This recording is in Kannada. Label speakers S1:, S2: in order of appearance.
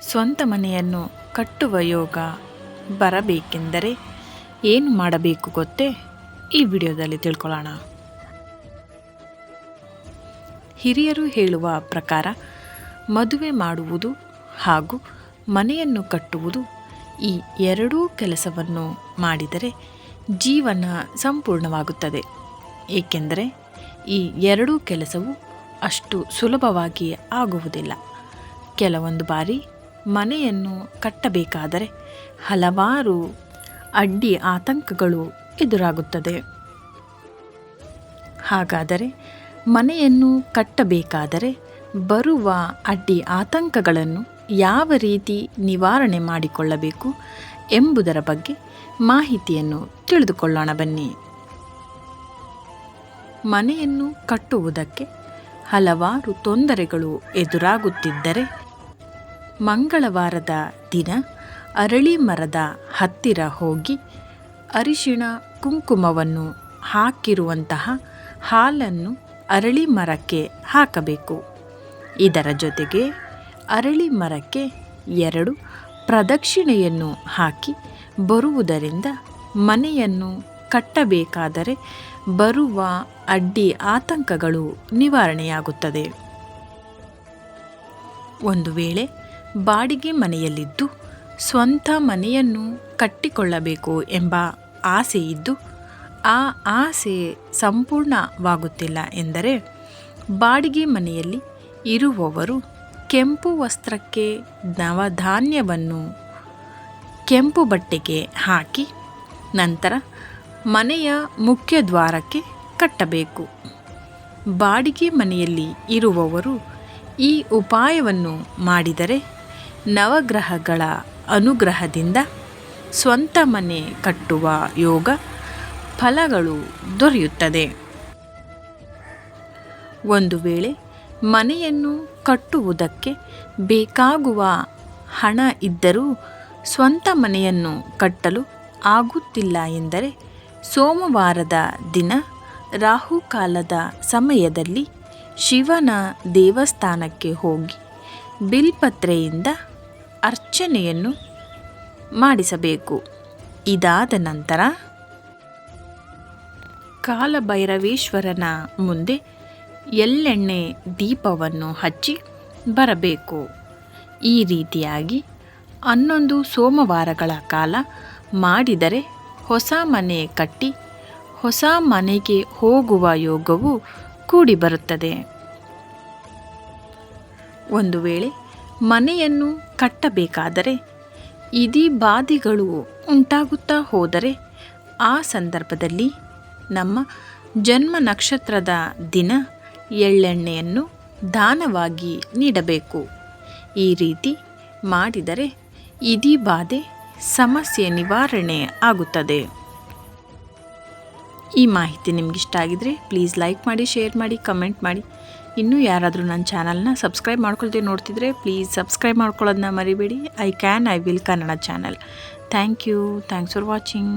S1: ಸ್ವಂತ ಮನೆಯನ್ನು ಕಟ್ಟುವ ಯೋಗ ಬರಬೇಕೆಂದರೆ ಏನು ಮಾಡಬೇಕು ಗೊತ್ತೇ? ಈ ವಿಡಿಯೋದಲ್ಲಿ ತಿಳ್ಕೊಳ್ಳೋಣ. ಹಿರಿಯರು ಹೇಳುವ ಪ್ರಕಾರ, ಮದುವೆ ಮಾಡುವುದು ಹಾಗೂ ಮನೆಯನ್ನು ಕಟ್ಟುವುದು ಈ ಎರಡೂ ಕೆಲಸವನ್ನು ಮಾಡಿದರೆ ಜೀವನ ಸಂಪೂರ್ಣವಾಗುತ್ತದೆ. ಏಕೆಂದರೆ ಈ ಎರಡೂ ಕೆಲಸವು ಅಷ್ಟು ಸುಲಭವಾಗಿ ಆಗುವುದಿಲ್ಲ. ಕೆಲವೊಂದು ಬಾರಿ ಮನೆಯನ್ನು ಕಟ್ಟಬೇಕಾದರೆ ಹಲವಾರು ಅಡ್ಡಿ ಆತಂಕಗಳು ಎದುರಾಗುತ್ತದೆ. ಹಾಗಾದರೆ ಮನೆಯನ್ನು ಕಟ್ಟಬೇಕಾದರೆ ಬರುವ ಅಡ್ಡಿ ಆತಂಕಗಳನ್ನು ಯಾವ ರೀತಿ ನಿವಾರಣೆ ಮಾಡಿಕೊಳ್ಳಬೇಕು ಎಂಬುದರ ಬಗ್ಗೆ ಮಾಹಿತಿಯನ್ನು ತಿಳಿದುಕೊಳ್ಳೋಣ ಬನ್ನಿ. ಮನೆಯನ್ನು ಕಟ್ಟುವುದಕ್ಕೆ ಹಲವಾರು ತೊಂದರೆಗಳು ಎದುರಾಗುತ್ತಿದ್ದರೆ ಮಂಗಳವಾರದ ದಿನ ಅರಳಿ ಮರದ ಹತ್ತಿರ ಹೋಗಿ ಅರಿಶಿಣ ಕುಂಕುಮವನ್ನು ಹಾಕಿರುವಂತಹ ಹಾಲನ್ನು ಅರಳಿ ಮರಕ್ಕೆ ಹಾಕಬೇಕು. ಇದರ ಜೊತೆಗೆ ಅರಳಿ ಮರಕ್ಕೆ ಎರಡು ಪ್ರದಕ್ಷಿಣೆಯನ್ನು ಹಾಕಿ ಬರುವುದರಿಂದ ಮನೆಯನ್ನು ಕಟ್ಟಬೇಕಾದರೆ ಬರುವ ಅಡ್ಡಿ ಆತಂಕಗಳು ನಿವಾರಣೆಯಾಗುತ್ತದೆ. ಒಂದು ವೇಳೆ ಬಾಡಿಗೆ ಮನೆಯಲ್ಲಿದ್ದು ಸ್ವಂತ ಮನೆಯನ್ನು ಕಟ್ಟಿಕೊಳ್ಳಬೇಕು ಎಂಬ ಆಸೆ ಇದ್ದು ಆ ಆಸೆ ಸಂಪೂರ್ಣವಾಗುತ್ತಿಲ್ಲ ಎಂದರೆ ಬಾಡಿಗೆ ಮನೆಯಲ್ಲಿ ಇರುವವರು ಕೆಂಪು ವಸ್ತ್ರಕ್ಕೆ ನವಧಾನ್ಯವನ್ನು ಕೆಂಪು ಬಟ್ಟೆಗೆ ಹಾಕಿ ನಂತರ ಮನೆಯ ಮುಖ್ಯ ದ್ವಾರಕ್ಕೆ ಕಟ್ಟಬೇಕು. ಬಾಡಿಗೆ ಮನೆಯಲ್ಲಿ ಇರುವವರು ಈ ಉಪಾಯವನ್ನು ಮಾಡಿದರೆ ನವಗ್ರಹಗಳ ಅನುಗ್ರಹದಿಂದ ಸ್ವಂತ ಮನೆ ಕಟ್ಟುವ ಯೋಗ ಫಲಗಳು ದೊರೆಯುತ್ತದೆ. ಒಂದು ವೇಳೆ ಮನೆಯನ್ನು ಕಟ್ಟುವುದಕ್ಕೆ ಬೇಕಾಗುವ ಹಣ ಇದ್ದರೂ ಸ್ವಂತ ಮನೆಯನ್ನು ಕಟ್ಟಲು ಆಗುತ್ತಿಲ್ಲ ಎಂದರೆ ಸೋಮವಾರದ ದಿನ ರಾಹುಕಾಲದ ಸಮಯದಲ್ಲಿ ಶಿವನ ದೇವಸ್ಥಾನಕ್ಕೆ ಹೋಗಿ ಬಿಲ್ಪತ್ರೆಯಿಂದ ಅರ್ಚನೆಯನ್ನು ಮಾಡಿಸಬೇಕು. ಇದಾದ ನಂತರ ಕಾಲಭೈರವೇಶ್ವರನ ಮುಂದೆ ಎಳ್ಳೆಣ್ಣೆ ದೀಪವನ್ನು ಹಚ್ಚಿ ಬರಬೇಕು. ಈ ರೀತಿಯಾಗಿ ಹನ್ನೊಂದು ಸೋಮವಾರಗಳ ಕಾಲ ಮಾಡಿದರೆ ಹೊಸ ಮನೆ ಕಟ್ಟಿ ಹೊಸ ಮನೆಗೆ ಹೋಗುವ ಯೋಗವು ಕೂಡಿ ಬರುತ್ತದೆ ಒಂದು ವೇಳೆ ಮನೆಯನ್ನು ಕಟ್ಟಬೇಕಾದರೆ ಇದಿ ಬಾಧೆಗಳು ಉಂಟಾಗುತ್ತಾ ಹೋದರೆ ಆ ಸಂದರ್ಭದಲ್ಲಿ ನಮ್ಮ ಜನ್ಮ ನಕ್ಷತ್ರದ ದಿನ ಎಳ್ಳೆಣ್ಣೆಯನ್ನು ದಾನವಾಗಿ ನೀಡಬೇಕು. ಈ ರೀತಿ ಮಾಡಿದರೆ ಇದಿ ಬಾಧೆ ಸಮಸ್ಯೆ ನಿವಾರಣೆ ಆಗುತ್ತದೆ. ಈ ಮಾಹಿತಿ ನಿಮಗಿಷ್ಟ ಆಗಿದ್ರೆ ಪ್ಲೀಸ್ ಲೈಕ್ ಮಾಡಿ ಶೇರ್ ಮಾಡಿ ಕಮೆಂಟ್ ಮಾಡಿ. ಇನ್ನೂ ಯಾರಾದರೂ ನನ್ನ ಚಾನಲ್ನ ಸಬ್ಸ್ಕ್ರೈಬ್ ಮಾಡ್ಕೊಳ್ತೀವಿ ನೋಡ್ತಿದ್ರೆ ಪ್ಲೀಸ್ ಸಬ್ಸ್ಕ್ರೈಬ್ ಮಾಡ್ಕೊಳ್ಳೋದನ್ನ ಮರಿಬೇಡಿ. I can I will Kannada channel. Thank you thanks for watching